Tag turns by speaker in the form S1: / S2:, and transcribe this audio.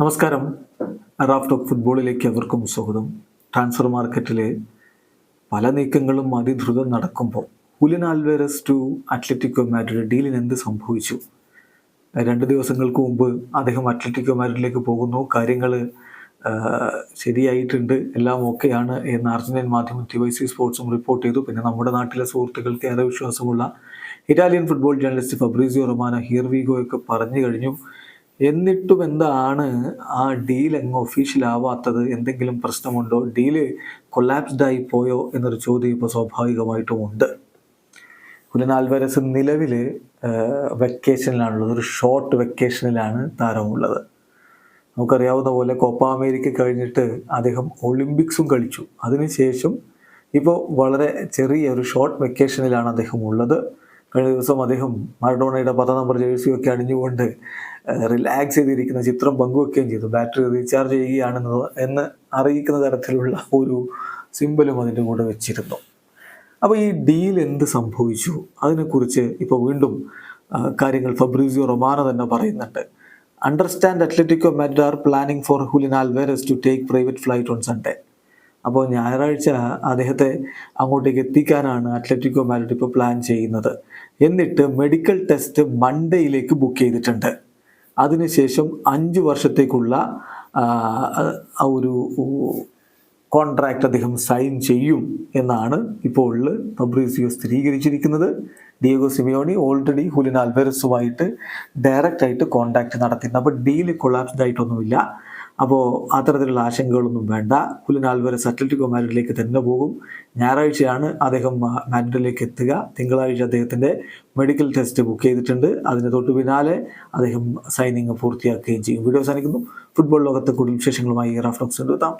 S1: നമസ്കാരം. Raf talk ഫുട്ബോളിലേക്ക് അവർക്കും സ്വാഗതം. ട്രാൻസ്ഫർ മാർക്കറ്റിലെ പല നീക്കങ്ങളും അതിദ്രുതം നടക്കുമ്പോൾ Julian Alvarez to Atletico Madrid ഡീലിന് എന്ത് സംഭവിച്ചു? രണ്ട് ദിവസങ്ങൾക്ക് മുമ്പ് അദ്ദേഹം അത്ലറ്റിക്കോ മാഡ്രിഡിലേക്ക് പോകുന്നു. കാര്യങ്ങൾ ശരിയായിട്ടുണ്ട്. എല്ലാം ഓക്കെയാണ് എന്ന് അർജന്റീൻ മാധ്യമം ടി വൈ സി സ്പോർട്സും റിപ്പോർട്ട് ചെയ്തു. പിന്നെ നമ്മുടെ നാട്ടിലെ സുഹൃത്തുക്കൾക്ക് ഏറെ വിശ്വാസമുള്ള Italian football journalist Fabrizio Romano here we go ഒക്കെ പറഞ്ഞു കഴിഞ്ഞു. എന്നിട്ടും എന്താണ് ആ ഡീൽ അങ്ങ് ഒഫീഷ്യൽ ആവാത്തത്? എന്തെങ്കിലും പ്രശ്നമുണ്ടോ? ഡീൽ കൊലാപ്സ്ഡ് ആയി പോയോ എന്നൊരു ചോദ്യം ഇപ്പോൾ സ്വാഭാവികമായിട്ടും ഉണ്ട് കുലൻ ആൽവരസ് നിലവിൽ വെക്കേഷനിലാണുള്ളത് ഒരു ഷോർട്ട് വെക്കേഷനിലാണ് താരമുള്ളത്. നമുക്കറിയാവുന്ന പോലെ കോപ്പ അമേരിക്ക കഴിഞ്ഞിട്ട് അദ്ദേഹം ഒളിമ്പിക്സും കളിച്ചു. അതിനുശേഷം ഇപ്പോൾ വളരെ ചെറിയ ഒരു ഷോർട്ട് വെക്കേഷനിലാണ് അദ്ദേഹം ഉള്ളത് കഴിഞ്ഞ ദിവസം അദ്ദേഹം മറഡോണയുടെ പത്താം നമ്പർ ജേഴ്സിയൊക്കെ അണിഞ്ഞുകൊണ്ട് റിലാക്സ് ചെയ്തിരിക്കുന്ന ചിത്രം പങ്കുവെക്കുകയും ചെയ്തു. ബാറ്ററി റീചാർജ് ചെയ്യുകയാണെന്ന് എന്ന് അറിയിക്കുന്ന തരത്തിലുള്ള ഒരു സിമ്പലും അതിന്റെ കൂടെ വെച്ചിരുന്നു. അപ്പോൾ ഈ ഡീൽ എന്ത് സംഭവിച്ചു? അതിനെക്കുറിച്ച് ഇപ്പോൾ വീണ്ടും കാര്യങ്ങൾ ഫബ്രീസിയോ റൊമാനോ തന്നെ പറയുന്നുണ്ട്. Understand Atletico Madrid are planning for Julian Alvarez to take private flight on Sunday അപ്പോൾ ഞായറാഴ്ച അദ്ദേഹത്തെ അങ്ങോട്ടേക്ക് എത്തിക്കാനാണ് അത്ലറ്റിക്കോ മാറ്റർ ഇപ്പോൾ പ്ലാൻ ചെയ്യുന്നത്. എന്നിട്ട് മെഡിക്കൽ ടെസ്റ്റ് മൺഡേയിലേക്ക് ബുക്ക് ചെയ്തിട്ടുണ്ട്. അതിനുശേഷം അഞ്ച് വർഷത്തേക്കുള്ള ഒരു കോൺട്രാക്റ്റ് അദ്ദേഹം സൈൻ ചെയ്യും എന്നാണ് ഇപ്പോൾ ഫബ്രീസിയോ സ്ഥിരീകരിച്ചിരിക്കുന്നത്. ഡിയഗോ സിമിയോണി ഓൾറെഡി ഹുലിൻ ആൽബെറസുമായിട്ട് ഡയറക്റ്റായിട്ട് ആയിട്ട് നടത്തിയിട്ടുണ്ട്. അപ്പോൾ ഡീൽ കൊളാപ്സ്ഡ് ആയിട്ടൊന്നുമില്ല. അപ്പോൾ അത്തരത്തിലുള്ള ആശങ്കകളൊന്നും വേണ്ട. ഹുലിൻ ആൽവരസ് അത്ലറ്റിക്കോ തന്നെ പോകും. ഞായറാഴ്ചയാണ് അദ്ദേഹം മാഡ്രിഡിലേക്ക് എത്തുക. തിങ്കളാഴ്ച അദ്ദേഹത്തിന്റെ മെഡിക്കൽ ടെസ്റ്റ് ബുക്ക് ചെയ്തിട്ടുണ്ട്. അതിന് തൊട്ട് പിന്നാലെ അദ്ദേഹം സൈനിങ് പൂർത്തിയാക്കുകയും ചെയ്യും. വീഡിയോ അവസാനിക്കുന്നു. ഫുട്ബോൾ ലോകത്തെ കൂടുതൽ വിശേഷങ്ങളുമായി റാഫ്ലോക്സ് എത്താം.